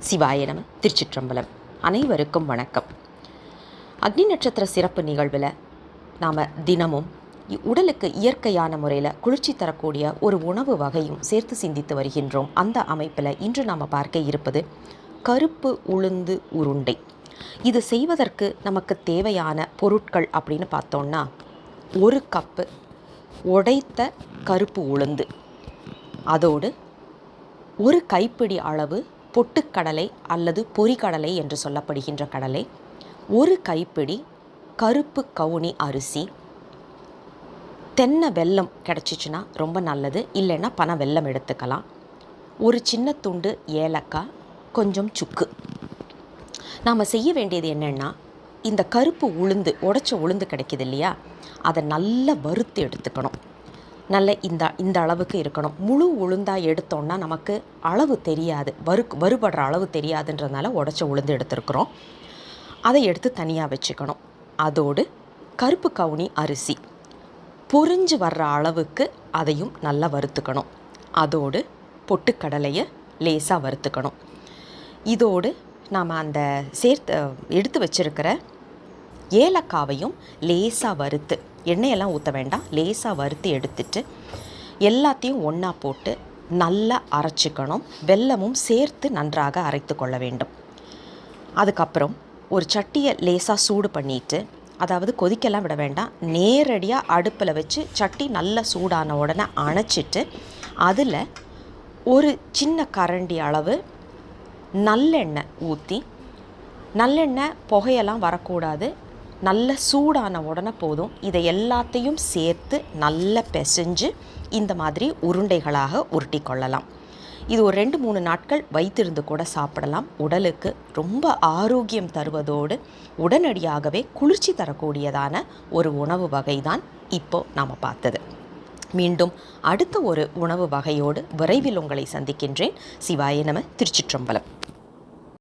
சிவாய நம திருச்சிற்றம்பலம். அனைவருக்கும் வணக்கம். அக்னி நட்சத்திர சிறப்பு நிகழ்வில் நாம் தினமும் இ- உடலுக்கு இயற்கையான முறையில் குளிர்ச்சி தரக்கூடிய ஒரு உணவு வகையும் சேர்த்து சிந்தித்து வருகின்றோம். அந்த அமைப்பில் இன்று நாம் பார்க்க இருப்பது கருப்பு உளுந்து உருண்டை. இது செய்வதற்கு நமக்கு தேவையான பொருட்கள் அப்படின்னு பார்த்தோம்னா ஒரு கப்பு உடைத்த கருப்பு உளுந்து. அதோடு ஒரு கைப்பிடி அளவு பொட்டுக்கடலை அல்லது பொரிகடலை என்று சொல்லப்படுகின்ற கடலை ஒரு கைப்பிடி கருப்பு கவுனி அரிசி தென்னை வெல்லம் கிடச்சிச்சின்னா ரொம்ப நல்லது. இல்லைன்னா பனை வெல்லம் எடுத்துக்கலாம். ஒரு சின்ன துண்டு ஏலக்காய் கொஞ்சம் சுக்கு. நாம் செய்ய வேண்டியது என்னென்னா இந்த கருப்பு உளுந்து உடச்ச உளுந்து கிடைக்குது இல்லையா? அதை நல்லா வறுத்து எடுத்துக்கணும். நல்ல இந்த இந்த அளவுக்கு இருக்கணும். முழு உளுந்தாக எடுத்தோம்னா நமக்கு அளவு தெரியாது. வறு வறுபடுற அளவு தெரியாதுன்றதுனால உடச்ச உளுந்து எடுத்துருக்குறோம். அதை எடுத்து தனியாக வச்சுக்கணும். அதோடு கருப்பு கவுனி அரிசி. பொறிஞ்சு வர்ற அளவுக்கு அதையும் நல்லா வறுத்துக்கணும். அதோடு பொட்டுக்கடலையை லேசாக வறுத்துக்கணும். இதோடு நாம் அந்த சேர்த்து எடுத்து வச்சிருக்கிற ஏலக்காவையும் லேசாக வறுத்து எண்ணெயெல்லாம் ஊற்ற வேண்டாம். லேசாக வறுத்து எடுத்துட்டு எல்லாத்தையும் ஒன்றா போட்டு நல்லா அரைச்சிக்கணும். வெல்லமும் சேர்த்து நன்றாக அரைத்து கொள்ள வேண்டும். அதுக்கப்புறம் ஒரு சட்டியை லேசாக சூடு பண்ணிட்டு அதாவது கொதிக்கலாம் விட வேண்டாம். நேரடியாக அடுப்பில் வச்சு சட்டி நல்லா சூடான உடனே அணைச்சிட்டு அதில் ஒரு சின்ன கரண்டி அளவு நல்லெண்ணெய் ஊற்றி நல்லெண்ணெய் புகையெல்லாம் வரக்கூடாது. நல்ல சூடான உடனே போதும். இதை எல்லாத்தையும் சேர்த்து நல்லா பிசைஞ்சு இந்த மாதிரி உருண்டைகளாக உருட்டி கொள்ளலாம். இது ஒரு ரெண்டு மூணு நாட்கள் வைத்திருந்து கூட சாப்பிடலாம். உடலுக்கு ரொம்ப ஆரோக்கியம் தருவதோடு உடனடியாகவே குளிர்ச்சி தரக்கூடியதான ஒரு உணவு வகை தான் இப்போ நாம் பார்த்தது. மீண்டும் அடுத்த ஒரு உணவு வகையோடு விரைவில் உங்களை சந்திக்கின்றேன். சிவாய நம திருச்சிற்றம்பலம்.